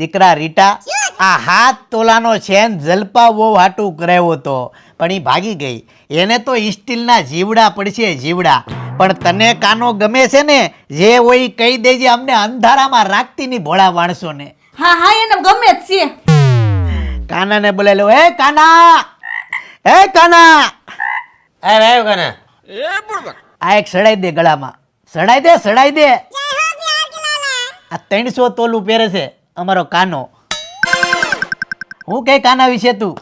દીકરા રીટા આ હાથ તોલાનો છેન જલપાવો હાટું કરાવ્યો હતો પણ એ ભાગી ગઈ. એને તો સ્ટીલના જીવડા પડશે જીવડા. પણ તને કાનો ગમે છે ને જે હોય કહી દેજે અમને અંધારામાં રાખતી ની ભોળા માણસોને. હા હા એને ગમે જ છે. કાનાને બોલેલો હે કાના! હે કાના! અરે આવ્યો કને? આ એક સડાઈ દે ગળામાં. સડાઈ દે સડાઈ દે. આ ત્રણસો તોલું પહેરે છે. અમારો કાનો. હું કે કાના વિશે તું?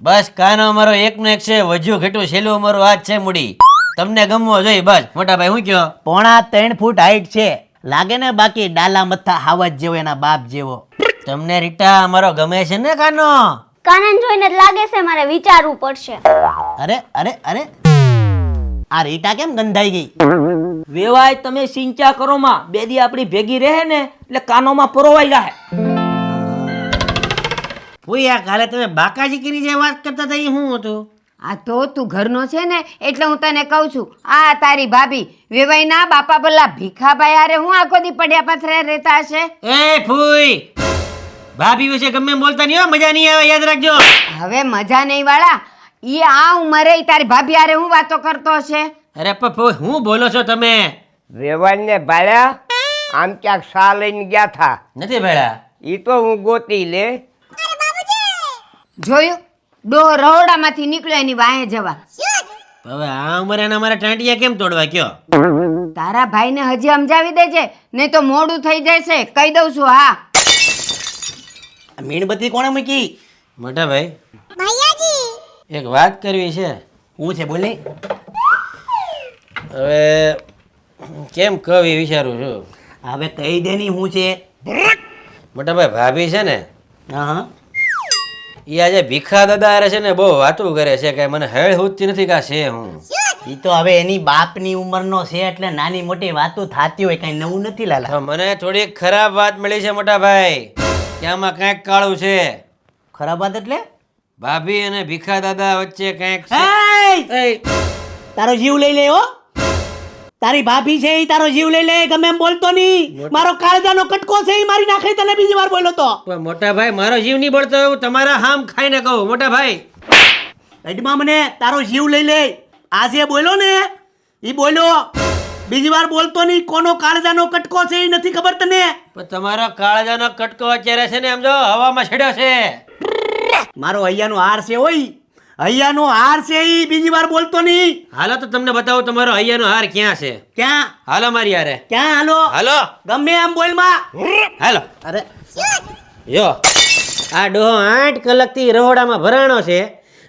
બસ કાનો અમારો એકનો એક છે વજુ ઘટું છેલ્લું અમારો હાથ છે મૂડી. તમને ગમવો જોઈએ બસ. મોટા ભાઈ હું કયો? પોણા ત્રણ ફૂટ હાઈટ છે. લાગે ને બાકી ડાલા મથા હાવજ જેવો એના બાપ જેવો. તમને રીટા અમારો ગમે છે ને કાનો? કાનન જોઈને લાગે છે મારે વિચારવું પડશે. અરે અરે અરે. આ રીટા કેમ ગંધાઈ ગઈ? વેવાય તમે સિંચા કરો માં બે દી આપણી ભેગી રહે ને એટલે કાનોમાં પરોવાઈ જાય આ કાલે તમે બાકાજી કરી જે વાત કરતા હતા એ શું હતું? આ તો તું ઘરનો છે ને એટલે હું તને કહું છું આ તારી ભાભી વેવાઈના બાપા બલ્લા ભીખાભાઈ આરે હું આખો દી પડ્યા પાથરે રહેતા હશે? એ ફૂઈ! ભાભી વિશે ગમે બોલતા નહીં હો મજા નહીં આવે યાદ રાખજો. હવે મજા નહીં વાળા ઈ આ ઉંમરે ઈ તારી ભાભી આરે હું વાતો કરતો હશે? અરે ફૂઈ હું બોલો છો તમે? વેવાઈને ભાળ્યા આમ ક્યાંક સા લઈને ગયા થા. નથી ભાળ્યા? એ તો હું ગોતી લે. જોયું? ડોહ રહોડામાંથી નીકળ્યો એની વાહે જવા. હવે આ ઉંમરે એના મારા ટાંટિયા કેમ તોડવા કયો તારા ભાઈને હજી સમજાવી દેજે નહીં તો મોડું થઈ જશે. કહી દઉં છું હા. આ મીણબત્તી કોણે મૂકી? મોટા ભાઈ એક વાત કરવી છે. હું છે બોલે હવે કેમ કવિ વિચારું છું? હવે કહી દે ની હું છે. મોટા ભાઈ ભાભી છે ને? હા હા. એ આજે ભીખા દાદા હારે છે ને બહુ વાતું કરે છે કે મને હેળ હુજતી નથી કા છે હું. ઈ તો હવે એની બાપની ઉંમરનો છે એટલે નાની મોટી વાતો થતી હોય કઈ નવું નથી લાલા. મને થોડી ખરાબ વાત મળી છે મોટા ભાઈ. કે આમાં કાંઈક કાળું છે. ખરાબ વાત એટલે? ભાભી અને ભીખા દાદા વચ્ચે કાંઈક! તારો જીવ લઈ લે હો. તારી ભાભી છે એ તારો જીવ લઈ લે ગમે એમ બોલતો નહીં. મારો કાળજાનો કટકો છે એ મારી નાખે તને બીજી વાર બોલ્યો તો. મોટા ભાઈ મારો જીવ નહીં બળતો એવું તમારા હામ ખાઈને કહું મોટા ભાઈ. અડમાં મને તારો જીવ લઈ લે. આજે બોલ્યો ને એ બોલ્યો બીજી વાર બોલતો નહીં કોનો કાળજાનો કટકો છે ઈ નથી ખબર તને? પણ તમારો કાળજાનો કટકો અત્યારે છે ને એમ જો હવામાં છેડ્યો છે. મારો અહીંયાનો હાર છે ઓય. હૈયાનો હાર છે ઈ બીજી વાર બોલતો નહીં. હાલો તો તમને બતાવો તમારો હૈયાનો હાર ક્યાં છે? ક્યાં? હાલો મારી હારે. ક્યાં હાલો? હાલો. ગમે એમ બોલમાં. હાલો. અરે. યો. આ ડોહો આઠ કલાકથી રહોડામાં ભરાણો છે.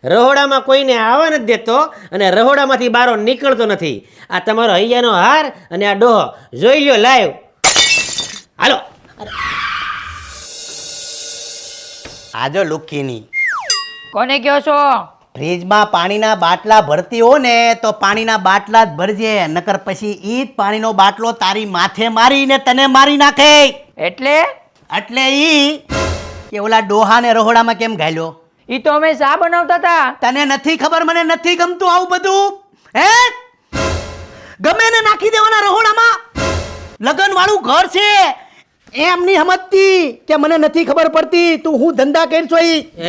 રહોડામાં કોઈને આવવા નથી દેતો અને રહોડામાંથી બારો નીકળતો નથી. આ તમારો હૈયાનો હાર અને આ ડોહો. જોઈ લ્યો લાઈવ. હાલો. આજો લુખીની કોને કહો છો? ફ્રીજમાં પાણીના બાટલા ભરતી હો ને તો પાણીના બાટલા જ ભરજે નકર પછી ઈ જ પાણીનો બાટલો તારી માથે મારીને તને મારી નાખે. એટલે? એટલે ઈ કે ઓલા ડોહાને રહોડામાં કેમ ઘાલ્યો ઈ તો અમે શા બનાવતા હતા. તને નથી ખબર મને નથી ગમતું આવું બધું. હે? ગમે ને નાખી દેવાના રહોડામાં. લગન વાળું ઘર છે. એમ નહીં સમજતી કે મને નથી ખબર પડતી તું હું ધંધા કરશો છો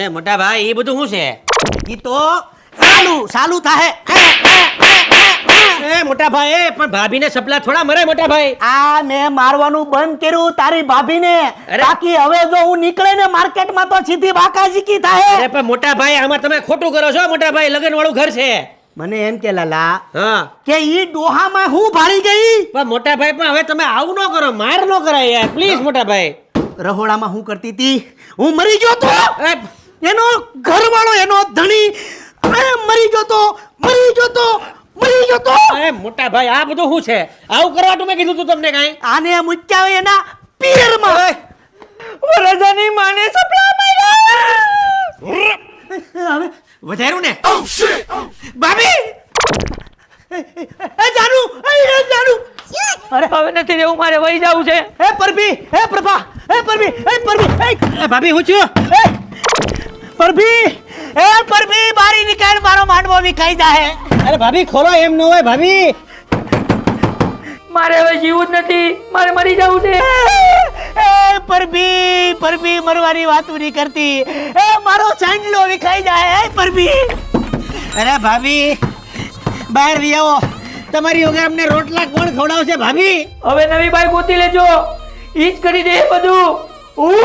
એ મોટા ભાઈ એ બધું શું છે? એ તો સાલું સાલું થાહે. એ મોટા ભાઈ એ પણ ભાભીને સપલા થોડા મરે મોટા ભાઈ આ મેં મારવાનું બંધ કર્યું તારી ભાભીને. બાકી હવે જો હું નીકળે ને માર્કેટમાં તો સીધી બાકાજીકી અરે થાય પણ મોટા ભાઈ આમાં તમે ખોટું કરો છો. મોટા ભાઈ લગન વાળું ઘર છે. મને એમ કે લાલા હા. કે ઈ ડોહામાં હું ભાળી ગઈ? પણ મોટા ભાઈ પણ હવે તમે આવું ન કરો માર ન કરાય યાર. પ્લીઝ મોટા ભાઈ. રહોડામાં હું કરતી હતી. હું મરી ગયો તો? એનો ઘરવાળો એનો ધણી મરી ગયો તો મરી ગયો તો મરી ગયો તો? અરે મોટા ભાઈ આ બધું શું છે? આવું કરવાનું મેં કીધું તું તમને કાંઈ. આને મૂક્યા હોય એના પિયરમાં. વરજાની માને સપના હવે વધાર્યું ને? ભાભી! એ, એ, એ જાનુ! એ, જાનુ! અરે હવે નથી રહેવું મારે વહી જવું છે. હે પરભી! હે પ્રભા! હે પરભી! હે પરભી! હે એ ભાભી હું છું? એ, પરભી! હે પરભી બારી નીકળ મારો માંડવો વિખાઈ જાહે. અરે ભાભી ખોલો એમ ન હોય ભાભી. મારે હવે જીવવું જ નથી. મારે મરી જવું છે. એ પરભી પરભી મરવાની વાત નહીં કરતી. એ મારો ચાંદલો વિખાઈ જાય. એ પરભી અરે ભાભી બહાર આવો. તમારી વગર અમને રોટલા કોણ ખવડાવશે ભાભી? હવે નવી બાઈ ગોતી લેજો. ઈ જ કરી દે બધું. હું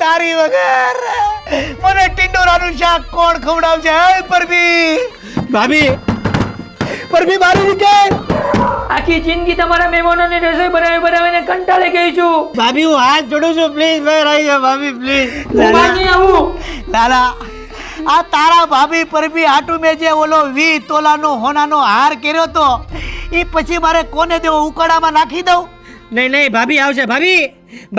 તારી વગર. મને ટિંડોરાનું શાક કોણ ખવડાવશે? એ પરભી ભાભી પરભી મારી રીતે. આખી જિંદગી તમારા મહેમાનોને રસોઈ બનાવી બનાવીને કંટાળી ગઈ છું. ભાભી હું હાથ જોડું છું. પ્લીઝ ભાઈ રહી જા ભાભી પ્લીઝ હું બહાર આવું. લાલા આ તારા ભાભી પરભી આટુ મેં જે ઓલો વી તોલાનો હોનાનો હાર કર્યો તો એ પછી મારે કોને દેવો? ઉકળામાં નાખી દઉં? નહીં નહીં ભાભી આવશે. ભાભી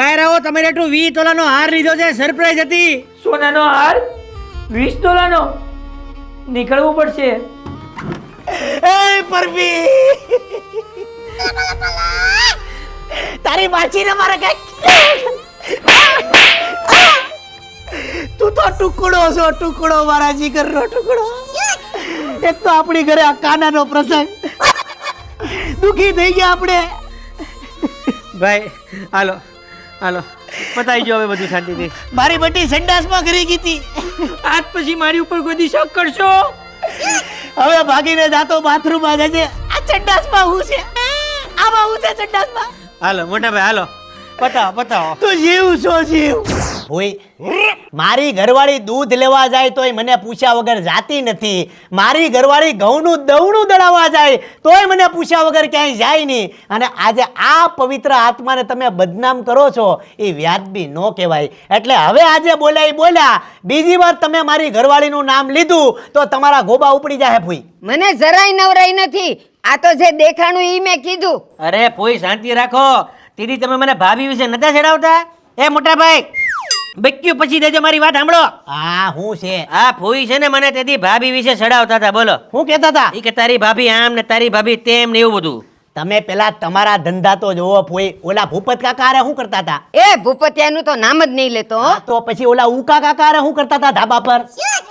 બહાર આવો. તમે એટલું વી તોલાનો હાર લીધો છે. સરપ્રાઈઝ હતી. સોનાનો હાર? વીસ તોલાનો? નીકળવું પડશે. એ તારી તારી માછીને મારે કઈ તું તો ટુકડો છો ટુકડો મારા જીગરનો ટુકડો. એક તો આપણી ઘરે આ કાનાનો પ્રસંગ. દુખી થઈ ગયા આપણે. ભાઈ હાલો હાલો. પતાવી ગયો હવે બધું શાંતિથી. મારી બટી સંડાસમાં કરી ગઈ હતી. આજ પછી મારી ઉપર કોઈ દી શક કરશો? હવે ભાગીને જાતો બાથરૂમમાં જજે. આ ચંડાસમાં હું છે? આમાં હું છે સંડાસમાં હાલો મોટા ભાઈ હાલો. પતાવો પતાવો. તું જીવ છો જીવ. હોય? મારી ઘરવાળી દૂધ લેવા જાય તોય મને પૂછ્યા વગર જાતી નથી. મારી ઘરવાળી ઘઉંનું દવણું દળાવવા જાય તોય મને પૂછ્યા વગર ક્યાંય જાય નહીં. અને આજે આ પવિત્ર આત્માને તમે બદનામ કરો છો એ વ્યાજબી ન કહેવાય. એટલે હવે આજે બોલ્યા એ બોલ્યા બીજી વાર તમે મારી ઘરવાળીનું નામ લીધું તો તમારા ગોબા ઉપડી જાય ભૂઈ. મને જરાય નવરાઈ નથી. આ તો જે દેખાણું ઈ મેં કીધું. અરે પોઈ શાંતિ રાખો. તીરી તમે મને ભાભી વિશે નતા ચડાવતા? એ મોટા ભાઈ બક્યું પછી દેજો મારી વાત સાંભળો. હા હું છે? આ ફોઈ છે ને મને તેથી ભાભી વિશે ચડાવતા હતા બોલો. હું કહેતા હતા? કે તારી ભાભી આમ ને તારી ભાભી તેમ ને એવું બધું. તમે પેલા તમારા ધંધા તો જોવો ફોઈ ઓલા ભૂપત કાકા અરે શું કરતા હતા? એ ભૂપતિયાનું તો નામ જ નહીં લેતો તો પછી ઓલા ઉકા કાકા અરે શું કરતા હતા ધાબા પર?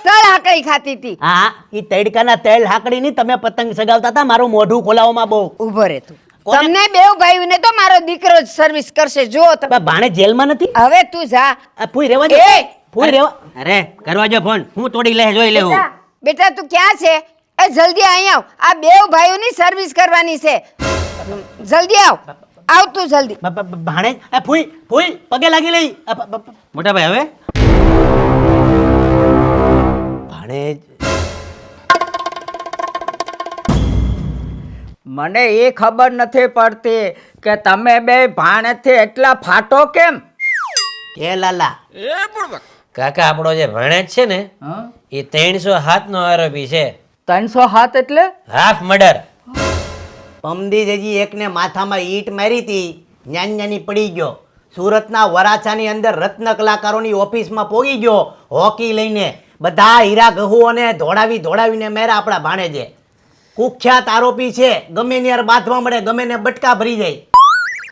તળ હાકડી ખાતી હતી. હા એ તડકાના તેલ હાકડી ની તમે પતંગ સગાવતા હતા મારું મોઢું ખોલાવવામાં બહુ. ઊભો રે તું કોને? તમને બેવ ભાઈઓને તો મારો દીકરો જ સર્વિસ કરશે. જો તમે. ભાણે જેલમાં નથી? હવે તું જા. ફૂઈ રેવા દે. ફૂઈ રેવા અરે કરવા જો ફોન. હું તોડી લે જોઈ લેવું. બેટા, તું ક્યાં છે? એ જલ્દી અહીં આવ. આ બેવ ભાઈઓની સર્વિસ કરવાની છે. જલ્દી આવ. આવ તું જલ્દી. બ- બ- બ- ભાણે ફૂઈ ફૂઈ પગે લાગી લઈ. બ- બ- મોટા ભાઈ હવે? ભાણે મને એ ખબર નથી પડતી કે તમે બે ભાણેથી એટલા ફાટો કેમ? કે લાલા કાકા આપણો જે ભાણેજ છે ને એ ત્રણસો હાથ નો આરોપી છે. ત્રણસો હાથ એટલે? હાફ મર્ડર પમદી જજી એકને માથામાં ઈંટ મારી હતી જ્ઞાન જ્ઞાની પડી ગયો. સુરતના વરાછાની અંદર રત્ન કલાકારોની ઓફિસમાં પોગી ગયો હોકી લઈને. બધા હીરા ગહુઓને ધોળાવી ધોડાવીને મેરા આપણા ભાણેજે. કુખ્યાત આરોપી છે. ગમે ને યાર બાંધવા મળે ગમે ને બટકા ભરી જાય.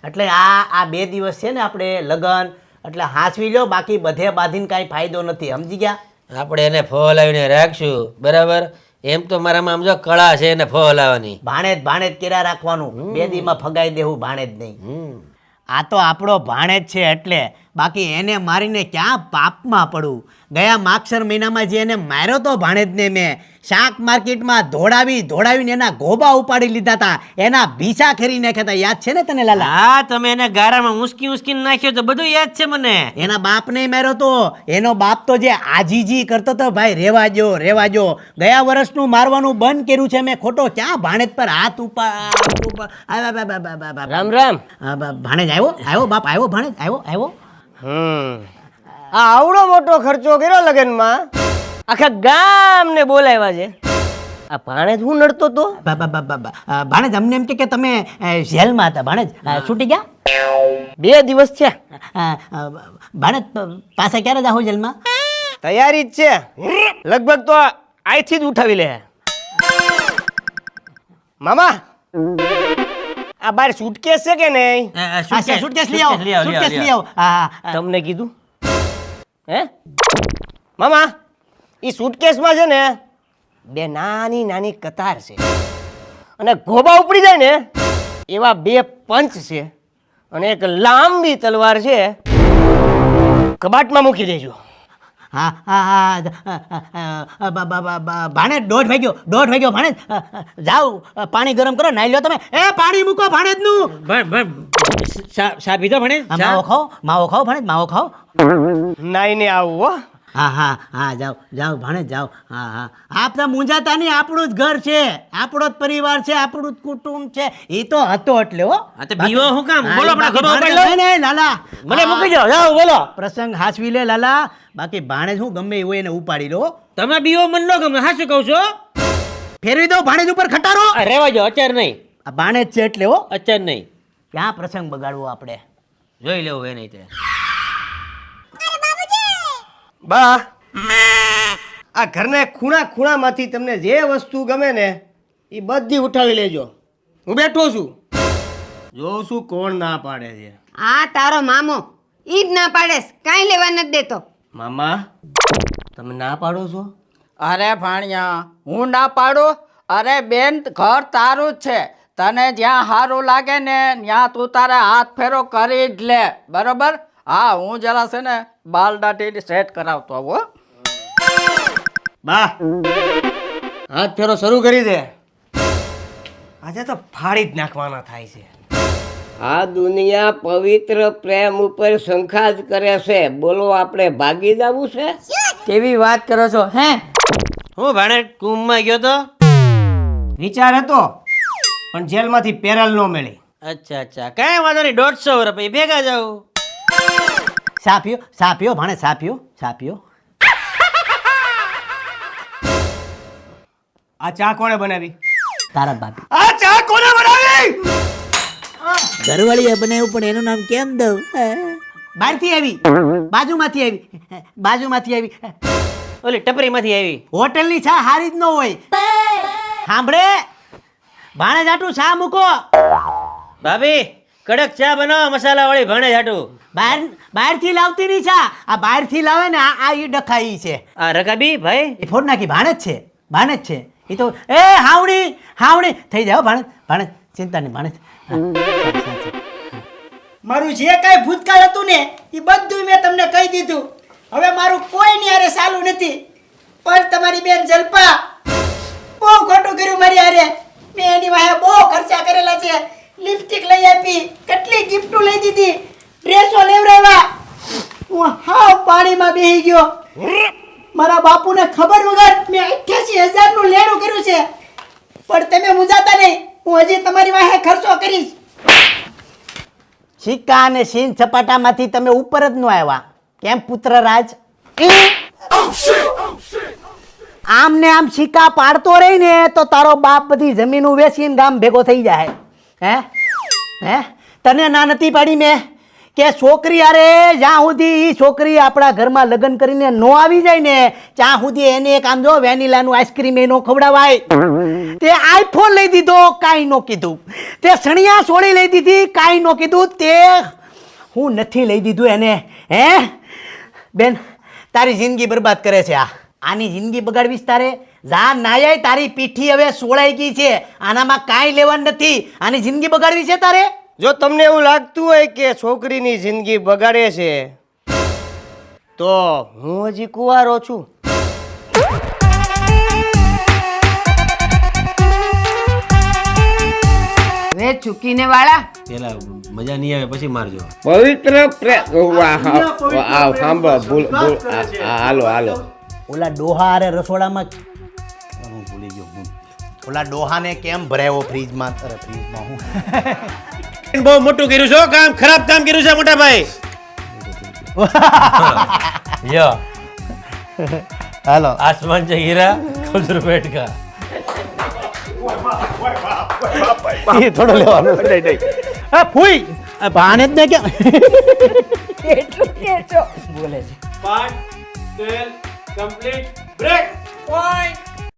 એટલે આ આ બે દિવસ છે ને આપણે લગન એટલે હાંસવી લો બાકી બધે બાંધીને કાંઈ ફાયદો નથી. સમજી ગયા? આપણે એને ફોલાવીને રાખશું બરાબર? એમ તો મારામાં આમ જો કળા છે એને ફોલાવાની ભાણેજ ભાણેજ કેરા રાખવાનું. બે દીમાં ફગાઈ દેવું ભાણેજ નહીં આ તો આપણો ભાણેજ છે એટલે બાકી એને મારીને ક્યાં પાપમાં પડું ગયા માક્ષર મહિનામાં જે એને માર્યો તો ભાણેજને મેં શાક માર્કેટમાં ધોડાવી ધોડાવીને એના ગોબા ઉપાડી લીધા હતા એના ભીસા ખેરી નાખ્યા હતા યાદ છે ને તને લાલા હા તમે એને ગારામાં ઉંસકી ઉંસકીને નાખ્યો તો બધું યાદ છે મને એના બાપને માર્યો તો એનો બાપ તો જે આજીજી કરતો તો ભાઈ રેવા જો રેવા જો ગયા વર્ષનું મારવાનું બંધ કર્યું છે મેં ખોટો ક્યાં ભાણેજ પર હાથ બા- રામ રામ ભાણેજ આવ્યો આવ્યો બાપ આવ્યો ભાણેજ આવ્યો આવ્યો હમ આ આવડો મોટો ખર્ચો કર્યો લગનમાં. આખા ગામને બોલાવ્યા છે. આ ભાણેજ હું નડતો તો? ભાણેજ અમને એમ કે તમે જેલમાં હતા ભાણેજ. છૂટી ગયા? બે દિવસ છે ભાણેજ પ- પાછા ક્યારે જાઓ જેલમાં? તૈયારી જ છે. લગભગ તો આઈથી જ ઉઠાવી લે. મામા! આ બાર સુટકેસ છે કે નહીં? હા, સુટકેસ લઈ આવો સુટકેસ લઈ આવો હા. તમને કીધું? હે? મામા એ સુટકેસમાં છે ને બે નાની નાની કતાર છે. અને ગોબા ઉપડી જાય ને એવા બે પંચ છે. અને એક લાંબી તલવાર છે. કબાટમાં મૂકી દેજો. હા હા ભાણેજ દોઢ વાગ્યો દોઢ વાગ્યો ભાણેજ અ, અ, જાઓ પાણી ગરમ કરો નાઈ લો તમે. એ પાણી મૂકો ભાણેજનું. ભણ ભણ. શા પીધો ભણે માવો ખાઓ માવો ખાઓ ભાણેજ માવો ખાઓ. નાઈને આવું હો. હા હા હા જાઓ જાઓ ભાણેજ જાઓ. હા હા. આપ તો મૂંઝાતા નહીં આપણું જ ઘર છે. આપણો જ પરિવાર છે આપણું જ કુટુંબ છે. એ તો હતો એટલે હો. બીવો હું કામ? બોલો લાલા. મને મૂકી જાઓ જાઓ બોલો. પ્રસંગ હાસવી લે લાલા. બાકી ભાણે હું ગમે એવું એને ઉપાડી લો તમે બીવો મન નો ગમે હા શું કહું છો? ફેરવી દો ભાણેજ ઉપર ખટારો. રહેવા જો અત્યારે નહીં. આ ભાણેજ છે એટલે હો. અચાર નહીં. ક્યાં પ્રસંગ બગાડવો આપણે? જોઈ લેવું એ નહીં તે. બા. આ ઘરના ખૂણા ખૂણામાંથી તમને જે વસ્તુ ગમે ને એ બધી ઉઠાવી લેજો. હું બેઠો છું. જોઉં છું કોણ ના પાડે છે. આ તારો મામો ઈ જ ના પાડેસ કાંઈ લેવા નથી દેતો. મામા તમે ના પાડો છો? અરે ભાણિયા હું ના પાડું? અરે બેન ઘર તારું જ છે. તને જ્યાં સારું લાગે ને ત્યાં તું તારે હાથ ફેરો કરી જ લે. બરોબર? હા હું જરા છે ને બાલ દાટી સેટ કરાવતો આવો બા. હાથ ફેરો શરૂ કરી દે. આજે તો ફાડી જ નાખવાના થાય છે. આ દુનિયા પવિત્ર પ્રેમ ઉપર શંખા જ કરે છે. બોલો આપણે ભાગી જવું છે? કેવી વાત કરો છો હે? હું ભાણે કુંભમાં ગયો તો? વિચાર હતો પણ જેલમાંથી પેરલ ન મળી. અચ્છા અચ્છા. કાંઈ વાંધો નહીં દોઢસો રૂપિયા. ભેગા જાઉં સા પીઓ સા પીઓ ભાણે પીઓ પીઓ આ ચા કોણે બનાવી? તારા બાપી. આ ચા કોણે બનાવી? ઘરવાળીએ બનાવ્યું પણ એનું નામ કેમ દઉં? બહારથી આવી. બાજુમાંથી આવી. બાજુમાંથી આવી. ઓલી ટપરીમાંથી આવી. હોટલની ચા હારી જ ન હોય. સાંભળે? ભાણે જાટું ચા મૂકો. ભાભી કડક ચા બનાવો મસાલા વાળી ભણે જાટું. બહાર બહારથી લાવતી નહીં ચા. આ બહારથી લાવે ને આ આ ઈ ડખાઈ છે. આ રકાબી ભાઈ? એ ફોડ નાખી ભાણે જ છે. ભાણે જ છે. એ તો એ હાવણી હાવણી થઈ જાઓ ભાણે ભાણે. ચિંતા નહીં ભાણે મારું જે કાંઈ ભૂતકાળ હતું ને એ બધું મેં તમને કહી દીધું. હવે મારું કોઈ ની હારે સાલું નથી. પણ તમારી બેન જલ્પા બહુ ખોટું કર્યું મારી હારે. મેં એની વાહે બહુ ખર્ચા કરેલા છે. લિપસ્ટિક લઈ આપી. કેટલી ગિફ્ટો લઈ દીધી. ડ્રેસો લેવડાવ્યા. હું હાવ પાણીમાં બેહી ગયો. મારા બાપુને ખબર વગર મેં અઠ્યાસી હજારનું લેણું કર્યું છે. પણ તમે મૂંઝાતા નહીં. હું હજી તમારી વાહે ખર્ચો કરીશ. સિક્કા અને સીન સપાટામાંથી તમે ઉપર જ ન આવ્યા. કેમ પુત્ર રાજ? આમ ને આમ સિક્કા પાડતો રહી ને તો તારો બાપ બધી જમીન વેચીને ગામ ભેગો થઈ જાય. હે? હે? તને ના નથી પાડી મેં કે છોકરી અરે જ્યાં સુધી એ છોકરી આપણા ઘરમાં લગ્ન કરીને નો આવી જાય ને, ત્યાં સુધી એને એક આમ જો વેનીલાનું આઈસ્ક્રીમ એનો ખવડાવાય. તે આઈફોન લઈ દીધો, કાંઈ નો કીધું. તે સણિયા સોળી લઈ દીધી, કાંઈ નો કીધું. તે હું નથી લઈ દીધું એને. હે? બેન, તારી જિંદગી બરબાદ કરે છે આ. આની જિંદગી બગાડવીશ તારે? જા નાયાય તારી પીઠી હવે સોળાઈ ગઈ છે. આનામાં કાંઈ લેવાનું નથી. આની જિંદગી બગાડવી છે તારે? જો તમને એવું લાગતું હોય કે છોકરીની જિંદગી બગાડે છે તો હું હજી કુવારો છું. વે ચૂકીને વાળા. પેલા મજા નહીં આવે પછી મારજો. પવિત્ર પ્રેમ વાહ વાહ સાંભળો ભૂલ ભૂલ હાલો હાલો. ઓલા ડોહા અરે રસોડામાં ઓલા ડોહાને કેમ ભરાયો ફ્રીજમાં અરે ફ્રીજમાં હું બહુ મોટું કર્યું છો કામ ખરાબ કામ કર્યું છે મોટા ભાઈ યો હાલો આસમાન છે હીરા ખુશ રૂપેટ કા એ થોડો લેવાનો નહીં નહીં હા ફૂઈ ભાને જ ને કે એટલું કે છો બોલે છે પાર્ટ 12 કમ્પ્લીટ બ્રેક પોઈન્ટ